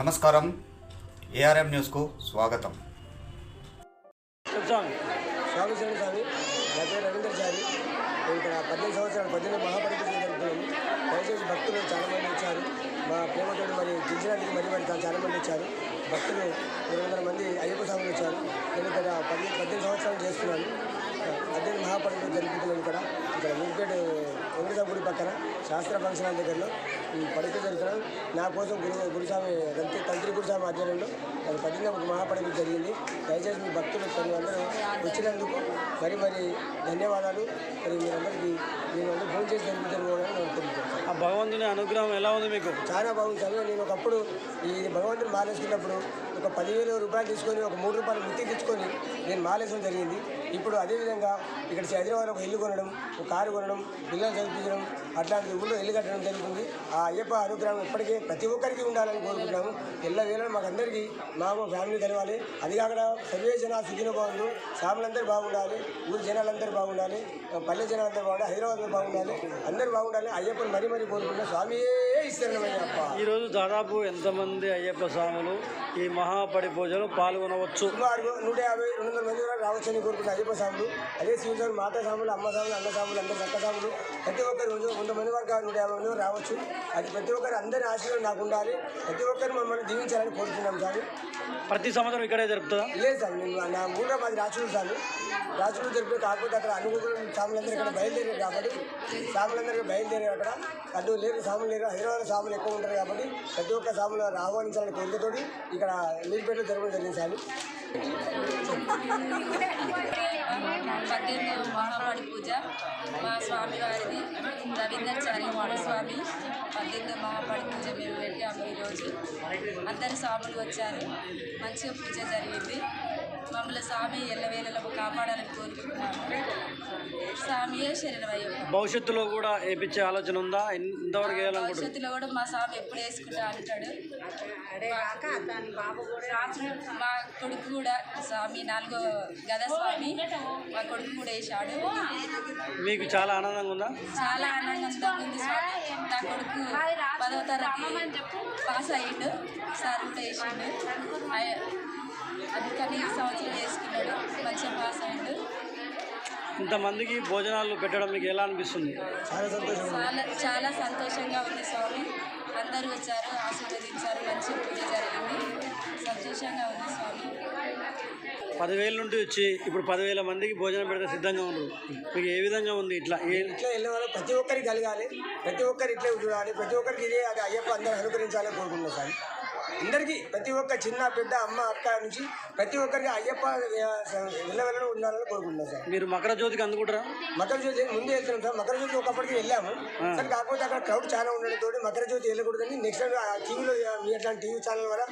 నమస్కారం. ఏఆర్ఎం న్యూస్కు స్వాగతం. స్వామి స్వామి నా పేరు రవీంద్ర చారి ఇక్కడ పద్దెనిమిది సంవత్సరాలు పద్దెనిమిది మహాపరిపూజ జరుపుతున్నాము దయచేసి భక్తులు చాలామంది వచ్చారు. మా ప్రేమతో మరి గిరిజనానికి మరి మరి చాలామంది వచ్చారు. భక్తులు రెండు వందల మంది అయ్యప్ప స్వామి వచ్చారు. నేను ఇక్కడ పది పద్దెనిమిది సంవత్సరాలు చేస్తున్నాను. పద్దెనిమిది మహాపరిపూజ జరుగుతున్నాను ఇక్కడ. ఇక్కడ ఊరిపేట వెంకటేశ్వర గుడి పక్కన. శాస్త్ర ఫంక్షన్ హాల్ దగ్గరలో. ఈ పడుకు జరుగుతున్నాను నా కోసం గురు గురుస్వామి తంత్రి తంత్రి గురుస్వామి ఆధ్వర్యంలో అది పద్దెనిమిది మహాపరిపూజ జరిగింది. దయచేసి మీ భక్తులు అందరూ వచ్చినందుకు మరి మరి ధన్యవాదాలు. మరి మీరందరికీ నేను అందరూ ఫోన్ చేసి జరుగుతాను కూడా నేను తెలుపుతాను ఆ భగవంతుని అనుగ్రహం ఎలా ఉంది మీకు? చాలా బాగుంది చదివా నేను ఒకప్పుడు ఈ భగవంతుని మాలేసుకున్నప్పుడు ఒక పదివేల రూపాయలు తీసుకొని ఒక మూడు రూపాయలు మిత్తి తెచ్చుకొని నేను మాలేసడం జరిగింది. ఇప్పుడు అదేవిధంగా ఇక్కడ హైదరాబాద్లో ఒక ఇల్లు కొనడం ఒక కారు కొనడం పిల్లలు చదివించడం అట్లాంటి ఊళ్ళో ఇల్లు కట్టడం జరుగుతుంది. ఆ అయ్యప్ప అనుగ్రహం ఇప్పటికే ప్రతి ఒక్కరికి ఉండాలని కోరుకుంటున్నాము. ఎల్ల వేళ మాకందరికీ మాకు ఫ్యామిలీ కలవాలి అది కాకుండా సర్వే జన సుఖిన బాగుండు సాములందరూ బాగుండాలి. ఊరి జనాలందరూ బాగుండాలి. పల్లె జనాలందరూ బాగుండాలి. హైదరాబాద్లో బాగుండాలి. అందరూ బాగుండాలి అయ్యప్పని మరీ మరీ కోరుకుంటున్నాం. స్వామియే ఇస్తారన్నమయ్యప్ప ఈరోజు దాదాపు ఎంతమంది అయ్యప్ప స్వాములు ఈ మహాపడి పూజలో పాల్గొనవచ్చు? సుమారు నూట యాభై రెండు వందల మంది వరకు రావచ్చని కోరుకుంటున్న అయ్యప్ప స్వాములు. అదే శివ స్వామి మాతా స్వాములు అమ్మ స్వాములు అన్న స్వాములు అందరు చక్క స్వాములు. ప్రతి ఒక్కరు వంద మంది వరకు నూట యాభై మంది వరకు రావచ్చు. అది ప్రతి ఒక్కరు అందరి ఆశీర్వాదం నాకు ఉండాలి ప్రతి ఒక్కరు మమ్మల్ని దీవించాలని కోరుతున్నాం సార్. ప్రతి సంవత్సరం ఇక్కడే జరుపుతుందా? లేదు సార్ నేను నా ఊళ్ళో మాది రాచులు సార్. రాచులు జరిపే కాకపోతే అక్కడ అనుకూల సాములందరూ ఇక్కడ బయలుదేరారు కాబట్టి సాములందరూ బయలుదేరారు అక్కడ. అడ్డు లేరు సాములు లేరు హైదరాబాద్ సాములు ఎక్కువ ఉంటారు కాబట్టి ప్రతి ఒక్క సాములు ఆహ్వానించాలని కోరికతోటి ఇక్కడ మీరుపేటలో జరగడం జరిగింది సార్. పద్దెనిమిది మహావాడి పూజ మా స్వామి వారిది రవీంద్రచారి స్వామి పద్దెనిమిది మహావాడి పూజ మేము పెట్టాము ఈరోజు. అందరు స్వాములు వచ్చారు. మంచిగా పూజ జరిగింది. మమ్మల్ని స్వామి ఎల్లవేళలో కాపాడాలని కోరుకుంటున్నాము. స్వామియే భవిష్యత్తులో కూడా వేయించే ఆలోచన ఉందా? ఇంతవరకు భవిష్యత్తులో కూడా మా స్వామి ఎప్పుడు వేసుకుంటా అంటాడు. మా కొడుకు కూడా స్వామి నాలుగో గద స్వామి మా కొడుకు కూడా వేసాడు మీకు చాలా ఆనందంగా ఉందా? చాలా ఆనందంగా ఉంది స్వామి. నా కొడుకు పదవ తరగతి పాస్ అయ్యిండు. సార్ కూడా వేసిండు అయ్య- అందుకని ఈ సంవత్సరం ఇంతమందికి భోజనాలు పెట్టడం మీకు ఎలా అనిపిస్తుంది? చాలా సంతోషం చాలా చాలా సంతోషంగా ఉంది స్వామి. అందరూ వచ్చారు ఆశీర్వదించారు మంచి పూజ జరిగింది. సంతోషంగా ఉంది స్వామి. పదివేల నుండి వచ్చి ఇప్పుడు పదివేల మందికి భోజనం పెడితే సిద్ధంగా ఉన్నారు మీకు ఏ విధంగా ఉంది ఇట్లా? ఏ ఇట్లా వెళ్ళే వాళ్ళు ప్రతి ఒక్కరికి కలగాలి. ప్రతి ఒక్కరు ఇట్లే చూడాలి ప్రతి ఒక్కరికి ఇదే అది అయ్యప్ప అందరూ అనుకరించాలని కోరుకుంటున్నాం సార్. అందరికీ ప్రతి ఒక్క చిన్న పెద్ద అమ్మ అక్క నుంచి ప్రతి ఒక్కరికి అయ్యప్ప వెళ్ళవెళ్ళడం ఉండాలని కోరుకుంటున్నాం సార్. మీరు మకర జ్యోతికి అందుకుంటారా? మకర జ్యోతి ముందే వెళ్తున్నాం సార్. మకర జ్యోతి ఒకప్పటికి వెళ్ళాము. సార్ కాకపోతే అక్కడ క్రౌడ్ చాలా ఉండడంతో మకర జ్యోతి వెళ్ళకూడదని నెక్స్ట్ టీవీలో మీ అట్లాంటి టీవీ ఛానల్ వల్ల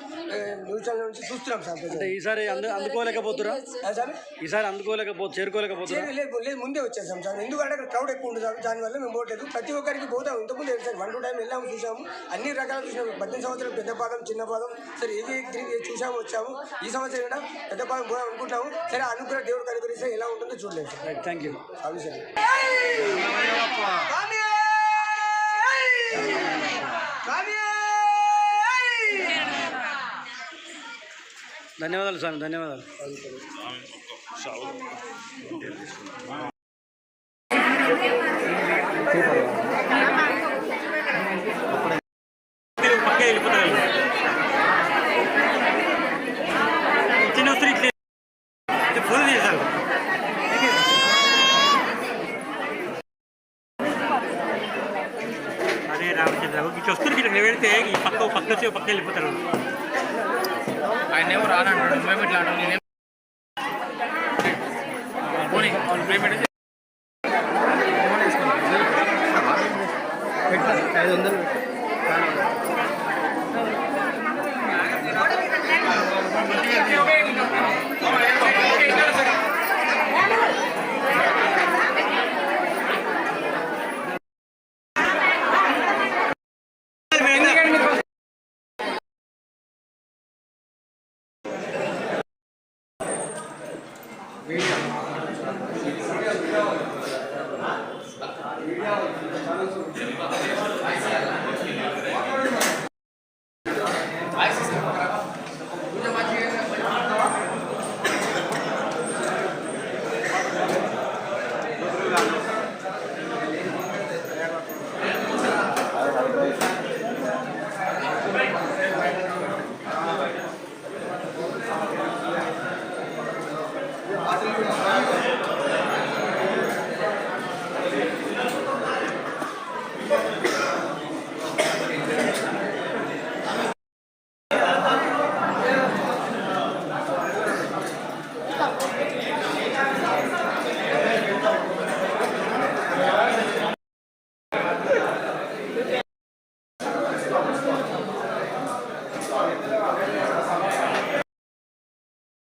న్యూస్ ఛానల్ నుంచి చూస్తున్నాం సార్. అంటే ఈసారి అందు అందుకోలేకపోతురా? సార్? ఈసారి అందుకోలేకపో చేరుకోలేకపోతురా? లేదు, లేదు లేదు ముందే వచ్చేసాం సార్. ఎందుకంటే అక్కడ క్రౌడ్ ఎక్కువ ఉంటుంది సార్. దానివల్ల మేము పోవట్లేదు. ప్రతి ఒక్కరికి పోతాం. ఇంతకుముందు సార్? వన్ టూ టైం వెళ్ళాము చూసాము. అన్ని రకాలు చూసాము పద్దెనిమిది సంవత్సరాలు పెద్ద పాదం చిన్న పాదం. సరే ఏది తిరిగి చూసాము వచ్చాము. ఈ సంవత్సరం కూడా పెద్ద పాదం పోదాం అనుకుంటాము సరే అనుకున్న దేవుడికి అనుగ్రహిస్తే ఎలా ఉంటుందో చూడలేదు. సార్ రైట్ థ్యాంక్ యూ అవి సరే ధన్యవాదాలు స్వామి ధన్యవాదాలు. అదే రామచంద్ర ఇటు వస్తుంది ఇట్లా నిలబెడితే ఈ పక్క పక్క వచ్చి ఓ పక్క వెళ్ళిపోతారు ఆయన ఏమో రానంటాడు మేము ఇట్లా అంటాం నేనేం పోనీ వాళ్ళు పేమెంట్ না